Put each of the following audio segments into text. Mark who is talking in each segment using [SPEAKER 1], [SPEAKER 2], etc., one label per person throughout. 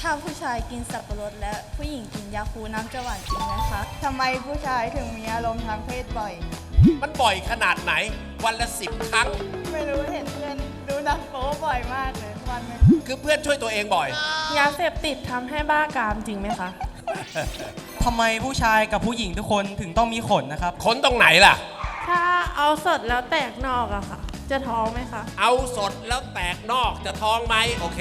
[SPEAKER 1] ถ้าผู้ชายกินสับปะรดและผู้หญิงกินยาคูน้ำจะหวานจริงไหมคะทำไมผู้ชายถึงมีอารมณ์ทางเพศบ่อย
[SPEAKER 2] มันบ่อยขนาดไหน วันละสิบครั้ง
[SPEAKER 1] ไม่รู้เห็นเพื่อนดูหนังโป๊บ่อยมากเลยวันหนึง
[SPEAKER 2] คือเพื่อนช่วยตัวเองบ่อย
[SPEAKER 3] ยาเสพติดทำให้บ้ากามจริงไหมคะ
[SPEAKER 4] ทำไมผู้ชายกับผู้หญิงทุกคนถึงต้องมีขนนะครับ
[SPEAKER 2] ขนตรงไหนล่ะ
[SPEAKER 3] ถ้าเอาสดแล้วแตกนอกอะค่ะ จะท้องไหมคะ
[SPEAKER 2] เอาสดแล้วแตกนอกจะท้องไหมโอเค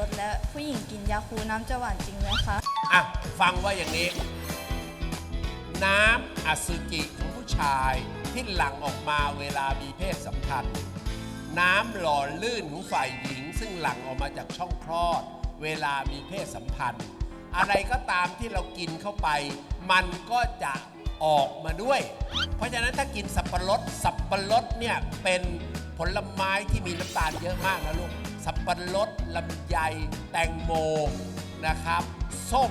[SPEAKER 2] า
[SPEAKER 1] ยกินสับปะรดและผู้หญิงกินยาคูน้ำจะหวานจริงไหมคะ
[SPEAKER 2] อะ ฟังว่าอย่างนี้ น้ำอสุจิของผู้ชายที่หลั่งออกมาเวลามีเพศสัมพันธ์น้ำหล่อลื่นของฝ่ายหญิง ซึ่งหลั่งออกมาจากช่องคลอด เวลามีเพศสัมพันธ์ อะไรก็ตามที่เรากินเข้าไป มันก็จะออกมาด้วย เพราะฉะนั้นถ้ากินสับปะรดสับปะรดเนี่ยเป็น ลไม้ที่มีน้ำตาลเยอะมากนะลูก สับปะรดลำไย แตงโมนะครับ ส้ม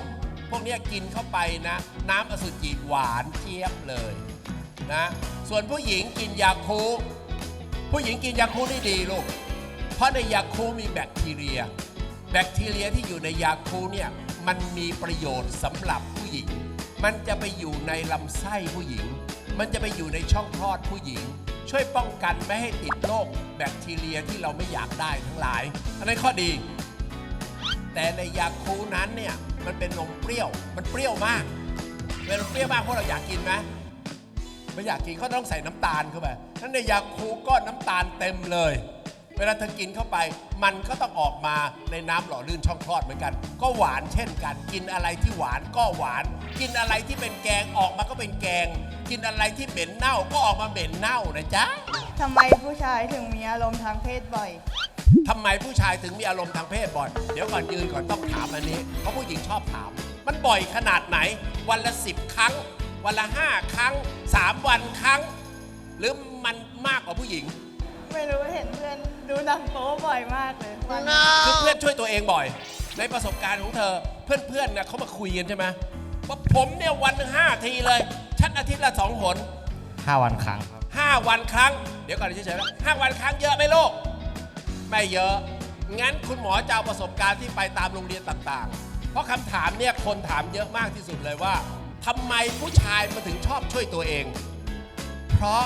[SPEAKER 2] พวกเนี้ยกินเข้าไปนะ น้ำอสุจิหวานเจี๊ยบเลยนะ ส่วนผู้หญิงกินยาคู ผู้หญิงกินยาคูนี่ดีลูก เพราะในยาคูมีแบคทีเรีย แบคทีเรียที่อยู่ในยาคูเนี่ยมันมีประโยชน์สำหรับผู้หญิง มันจะไปอยู่ในลำไส้ผู้หญิง มันจะไปอยู่ในช่องคลอดผู้หญิง ช่วยป้องกันไม่ให้ติดโรคแบคทีเรียที่เราไม่อยากได้ทั้งหลาย อันนั้นข้อดี แต่ในยาคูนั้นเนี่ยมันเป็นนมเปรี้ยว มันเปรี้ยวมากเป็นนมเปรี้ยวมากพวกเราอยากกินไหมไม่อยากกินก็ต้องใส่น้ำตาลเข้าไปนั้นในยาคูก็น้ำตาลเต็มเลย เวลาเธอกินเข้าไป มันก็ต้องออกมาในน้ำหล่อลื่นช่องคลอดเหมือนกัน ก็หวานเช่นกัน กินอะไรที่หวานก็หวาน กินอะไรที่เป็นแกงออกมาก็เป็นแกง กินอะไรที่เหม็นเน่าก็ออกมาเหม็นเน่านะจ๊ะ
[SPEAKER 1] ทำไมผู้ชายถึงมีอารมณ์ทางเพศบ่อย
[SPEAKER 2] ทำไมผู้ชายถึงมีอารมณ์ทางเพศบ่อย เดี๋ยวก่อนยืนก่อนต้องถามอันนี้ เพราะผู้หญิงชอบถาม มันบ่อยขนาดไหน วันละสิบครั้ง วันละห้าครั้งสามวันครั้ง หรือมันมากกว่าผู้หญิง
[SPEAKER 1] ไม่รู้เห็นเพื่อน ดูหนังโป๊บ่อยมากเลยวันหนึง
[SPEAKER 2] คือเพื่อนช่วยตัวเองบ่อย ในประสบการณ์ของเธอ เพื่อนๆเนี่ยเขามาคุยกันใช่ไหมว่าผมเนี่ยวันหนึ่งห้าทีเลย ชัดอาทิตย์ละสองหน
[SPEAKER 4] 5วันครั้งครับ
[SPEAKER 2] ห้าวันครั้ง เดี๋ยวก่อนเฉยๆนะห้าวันครั้งเยอะไหมลูก ไม่เยอะ งั้นคุณหมอจะเอาประสบการณ์ที่ไปตามโรงเรียนต่างๆ เพราะคำถามเนี่ยคนถามเยอะมากที่สุดเลยว่าทำไมผู้ชายมาถึงชอบช่วยตัวเอง เพราะ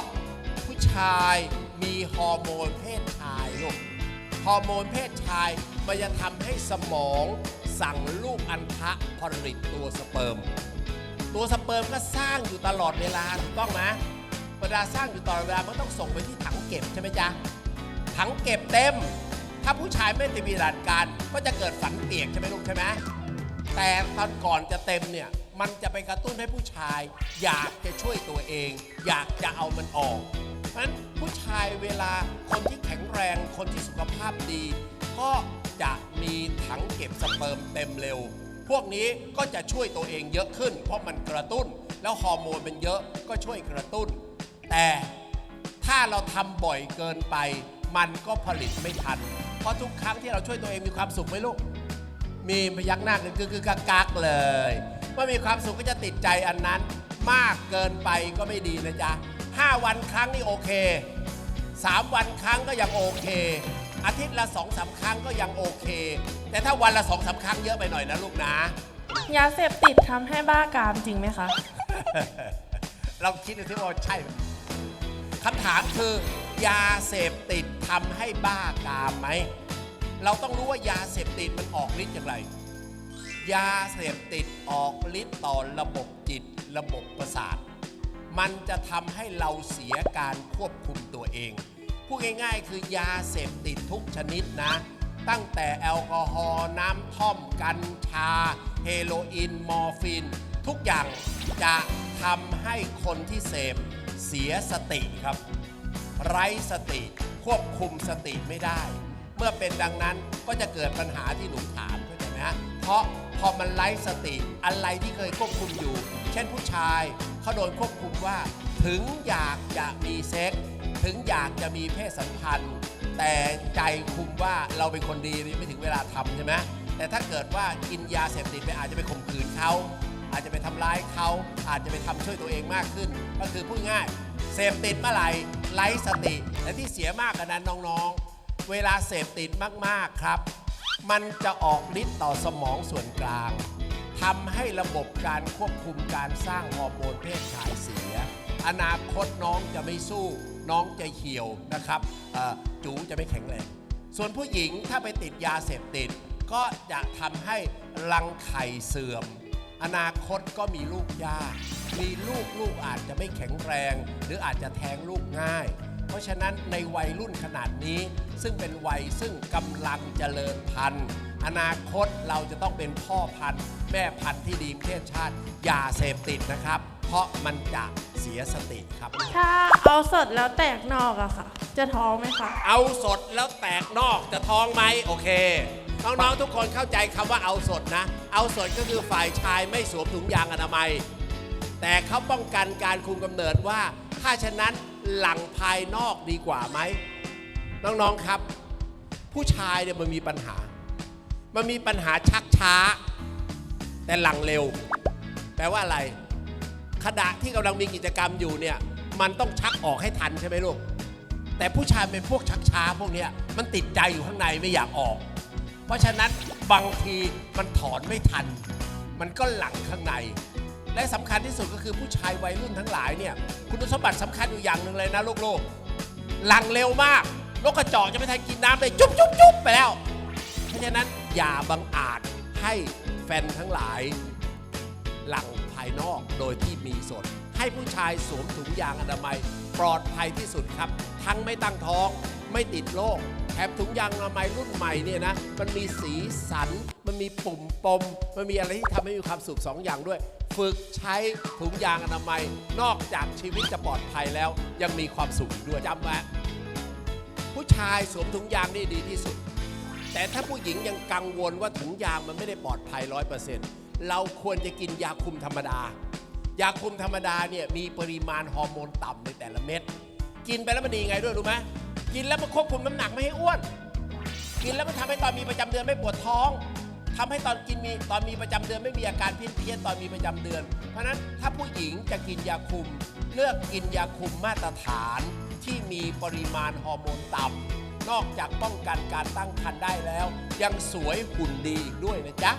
[SPEAKER 2] ผู้ชายมีฮอร์โมนเพศชาย ลูกฮอร์โมนเพศชายมันจะทำให้สมองสั่งลูกอัณฑะผลิตตัวสเปิร์ม ตัวสเปิร์มก็สร้างอยู่ตลอดเวลาถูกต้องไหมเวลาสร้างอยู่ตลอดเวลามันต้องส่งไปที่ถังเก็บใช่ไหมจ๊ะถังเก็บเต็ม ถ้าผู้ชายไม่ได้มีหลักการก็จะเกิดฝันเปียกใช่ไหมลูกใช่ไหมแต่ตอนก่อนจะเต็มเนี่ยมันจะไปกระตุ้นให้ผู้ชาย อยากจะช่วยตัวเอง อยากจะเอามันออกเพราะฉะนั้นผู้ชายเวลาคนที่ แรงคนที่สุขภาพดี ก็จะมีถังเก็บสเปิร์มเต็มเร็ว พวกนี้ก็จะช่วยตัวเองเยอะขึ้น เพราะมันกระตุ้น แล้วฮอร์โมนมันเยอะก็ช่วยกระตุ้น แต่ถ้าเราทำบ่อยเกินไป มันก็ผลิตไม่ทัน เพราะทุกครั้งที่เราช่วยตัวเองมีความสุขไหมลูก มีพยักหน้าคือคือกักกักๆเลยเมื่อมีความสุขก็จะติดใจอันนั้น มากเกินไปก็ไม่ดีนะจ๊ะ5วันครั้งนี่โอเค 3 วันครั้งก็ยังโอเค อาทิตย์ละ2อสาครั้งก็ยังโอเค แต่ถ้าวันละ2อสาครั้งเยอะไปหน่อยนะลูกนะ
[SPEAKER 3] ยาเสพติดทำให้บ้ากามจริงไหมคะ
[SPEAKER 2] เราคิดดูที่ว่าใช่ไหมคำถามคือยาเสพติดทำให้บ้ากามไหม เราต้องรู้ว่ายาเสพติดมันออกฤทธิ์อย่างไร ยาเสพติดออกฤทธิ์ต่อระบบจิตระบบประสาท มันจะทำให้เราเสียการควบคุมตัวเอง พูดง่ายๆ คือยาเสพติดทุกชนิดนะ ตั้งแต่แอลกอฮอล์น้ำท่อมกัญชา เฮโรอีน มอร์ฟีนทุกอย่างจะทำให้คนที่เสพเสียสติครับ ไร้สติควบคุมสติไม่ได้ เมื่อเป็นดังนั้นก็จะเกิดปัญหาที่หนูถามเข้าใจไหมฮะเพราะพอมันไร้สติอะไรที่เคยควบคุมอยู่ เช่นผู้ชายเขาโดนควบคุมว่าถึงอยากจะมีเซ็กถึงอยากจะมีเพศสัมพันธ์ แต่ใจคุมว่าเราเป็นคนดีไม่ถึงเวลาทำใช่ไหมแต่ถ้าเกิดว่ากินยาเสพติดไปอาจจะไปข่มขืนเขาอาจจะไปทำร้ายเขาอาจจะไปทำช่วยตัวเองมากขึ้น ก็คือพูดง่ายเสพติดเมื่อไหร่ไร้สติและที่เสียมากกว่านั้นน้องๆ เวลาเสพติดมากๆครับ มันจะออกฤทธิ์ต่อสมองส่วนกลาง ทำให้ระบบการควบคุมการสร้างฮอร์โมนเพศชายเสีย อนาคตน้องจะไม่สู้ น้องจะเหี่ยวนะครับจูจะไม่แข็งแรงส่วนผู้หญิงถ้าไปติดยาเสพติด ก็จะทำให้รังไข่เสื่อม อนาคตก็มีลูกยากมีลูกลูกอาจจะไม่แข็งแรง หรืออาจจะแท้งลูกง่าย เพราะฉะนั้นในวัยรุ่นขนาดนี้ ซึ่งเป็นวัยซึ่งกำลังเจริญพันธุ์ อนาคตเราจะต้องเป็นพ่อพันธุ์ แม่พันธุ์ที่ดีประเทศชาติอย่าเสพติดนะครับ เพราะมันจะเสียสติครับ
[SPEAKER 3] ถ้าเอาสดแล้วแตกนอกอะค่ะ จะท้องไหมคะ
[SPEAKER 2] เอาสดแล้วแตกนอกจะท้องไหมโอเค น้องๆทุกคนเข้าใจคำว่าเอาสดนะ เอาสดก็คือฝ่ายชายไม่สวมถุงยางอนามัย แต่เขาป้องกันการคุมกำเนิดว่า ถ้าฉะนั้น หลังภายนอกดีกว่าไหมน้องๆครับ ผู้ชายเนี่ยมันมีปัญหา มันมีปัญหาชักช้า แต่หลังเร็ว แปลว่าอะไร ขณะที่กำลังมีกิจกรรมอยู่เนี่ยมันต้องชักออกให้ทันใช่ไหมลูกแต่ผู้ชายเป็นพวกชักช้าพวกเนี้ยมันติดใจอยู่ข้างในไม่อยากออก เพราะฉะนั้นบางทีมันถอนไม่ทัน มันก็หลังข้างใน และสำคัญที่สุดก็คือผู้ชายวัยรุ่นทั้งหลายเนี่ย คุณสมบัติสำคัญอยู่อย่างหนึ่งเลยนะลูกหลังเร็วมากนกกระจอกจะไม่ทันกินน้ำเลยจุ๊บจุ๊บจุ๊บไปแล้ว เพราะฉะนั้นอย่าบังอาจให้แฟนทั้งหลาย หลังภายนอกโดยที่มีสนให้ผู้ชายสวมถุงยางอนามัย ปลอดภัยที่สุดครับ ทั้งไม่ตั้งท้อง ไม่ติดโรคแถมถุงยางอนามัยรุ่นใหม่เนี่ยนะ มันมีสีสัน มันมีปุ่มปม มันมีอะไรที่ทำให้มีความสุขสองอย่างด้วย ฝึกใช้ถุงยางอนามัย นอกจากชีวิตจะปลอดภัยแล้ว ยังมีความสุขด้วยจำไว้ผู้ชายสวมถุงยางนี่ดีที่สุด แต่ถ้าผู้หญิงยังกังวลว่าถุงยางมันไม่ได้ปลอดภัยร้อยเปอร์เซ็นต์เราควรจะกินยาคุมธรรมดา ยาคุมธรรมดาเนี่ยมีปริมาณฮอร์โมนต่ำในแต่ละเม็ด กินไปแล้วมันดีไงด้วยรู้ไหมกินแล้วมันควบคุมน้ำหนักไม่ให้อ้วน กินแล้วมันทำให้ตอนมีประจำเดือนไม่ปวดท้อง ทำให้ตอนกินมีตอนมีประจำเดือนไม่มีอาการเพี้ยนเพี้ยนๆตอนมีประจำเดือน เพราะฉะนั้นถ้าผู้หญิงจะกินยาคุม เลือกกินยาคุมมาตรฐาน ที่มีปริมาณฮอร์โมนต่ำนอกจากป้องกันการตั้งครรภ์ได้แล้ว ยังสวยหุ่นดีอีกด้วยนะจ๊ะ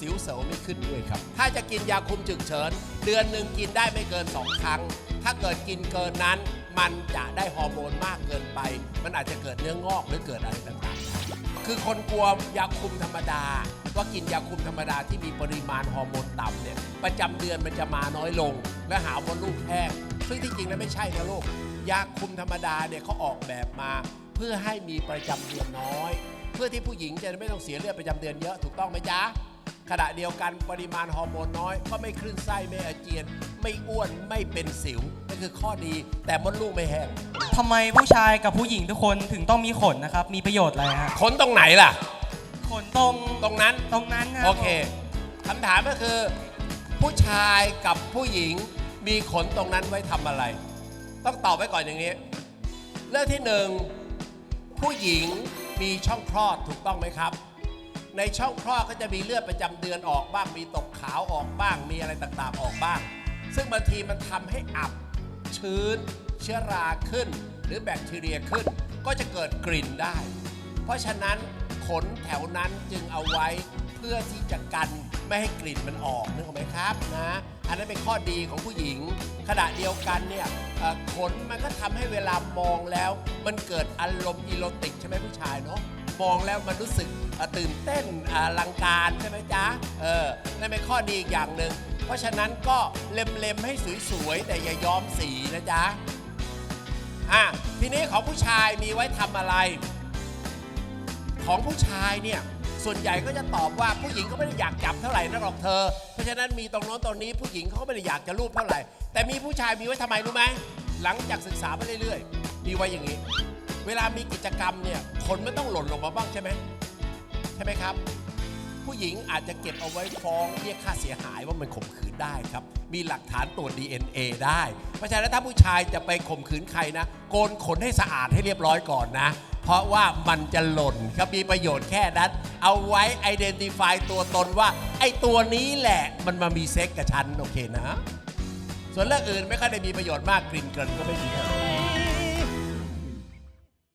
[SPEAKER 2] สิวเสาไม่ขึ้นด้วยครับ ถ้าจะกินยาคุมฉุกเฉิน เดือนหนึ่งกินได้ไม่เกิน 2 ครั้ง ถ้าเกิดกินเกินนั้น มันจะได้ฮอร์โมนมากเกินไป มันอาจจะเกิดเนื้องอกหรือเกิดอะไรต่างๆ คือคนกลัวยาคุมธรรมดา ว่ากินยาคุมธรรมดาที่มีปริมาณฮอร์โมนต่ำเนี่ยประจำเดือนมันจะมาน้อยลง และหาว่าลูกแห้งซึ่งที่จริงแล้วไม่ใช่นะลูกยาคุมธรรมดาเนี่ยเขาออกแบบมา เพื่อให้มีประจำเดือนน้อย เพื่อที่ผู้หญิงจะไม่ต้องเสียเลือดประจำเดือนเยอะถูกต้องไหมจ๊ะ ขณะเดียวกันปริมาณฮอร์โมนน้อย ก็ไม่คลื่นไส้ไม่อาเจียน ไม่อ้วนไม่เป็นสิวนั่นคือข้อดีแต่มดลูกไม่แห้ง
[SPEAKER 4] ทำไมผู้ชายกับผู้หญิงทุกคนถึงต้องมีขนนะครับ มีประโยชน์อะไรฮะ
[SPEAKER 2] ขนตรงไหนล่ะ
[SPEAKER 4] ขนตรง
[SPEAKER 2] ตรงนั้น
[SPEAKER 4] ตรงนั้นนะ
[SPEAKER 2] โอเคคำถามก็คือ ผู้ชายกับผู้หญิงมีขนตรงนั้นไว้ทำอะไร ต้องตอบไว้ก่อนอย่างนี้ เรื่องที่หนึ่งผู้หญิงมีช่องคลอดถูกต้องไหมครับ ในช่องคลอดก็จะมีเลือดประจำเดือนออกบ้าง มีตกขาวออกบ้าง มีอะไรต่างๆออกบ้าง ซึ่งบางทีมันทำให้อับ ชื้น เชื้อราขึ้น หรือแบคทีเรียขึ้น ก็จะเกิดกลิ่นได้ เพราะฉะนั้นขนแถวนั้นจึงเอาไว้เพื่อที่จะกันไม่ให้กลิ่นมันออกนึกออกไหมครับนะอันนั้นเป็นข้อดีของผู้หญิง ขณะเดียวกันเนี่ยขนมันก็ทำให้เวลามองแล้ว มันเกิดอารมณ์อีโรติกใช่ไหมผู้ชายเนาะ มองแล้วมันรู้สึกตื่นเต้นอลังการใช่ไหมจ๊ะ เออนั่นเป็นข้อดีอีกอย่างหนึ่ง เพราะฉะนั้นก็เล็มๆให้สวยๆ แต่อย่าย้อมสีนะจ๊ะ อะ ทีนี้ของผู้ชายมีไว้ทำอะไร ของผู้ชายเนี่ยส่วนใหญ่ก็จะตอบว่าผู้หญิงก็ไม่ได้อยากจับเท่าไหร่นักหรอกเธอ เพราะฉะนั้นมีตรงโน้นตรงนี้ผู้หญิงเขาก็ไม่ได้อยากจะรูปเท่าไหร่ แต่มีผู้ชายมีไว้ทำไมรู้ไหมหลังจากศึกษาไปเรื่อยๆ มีไว้อย่างนี้ เวลามีกิจกรรมเนี่ยขนไมันต้องหล่นลงมาบ้างใช่ไหมใช่ไหมครับ ผู้หญิงอาจจะเก็บเอาไว้ฟ้องเรียกค่าเสียหายว่ามันข่มขืนได้ครับ มีหลักฐานตรวจ DNA ได้ เพราะฉะนั้นถ้าผู้ชายจะไปข่มขืนใครนะ โกนขนให้สะอาดให้เรียบร้อยก่อนนะ เพราะว่ามันจะหล่นครับมีประโยชน์แค่นั้น เอาไว้ identify ตัวตนว่า ไอ้ตัวนี้แหละมันมามีเซ็กกับฉันโอเคนะ ส่วนเรื่องอื่นไม่ค่อยได้มีประโยชน์มากกลิ่นเกินก็ไม่มีเท่าไหร่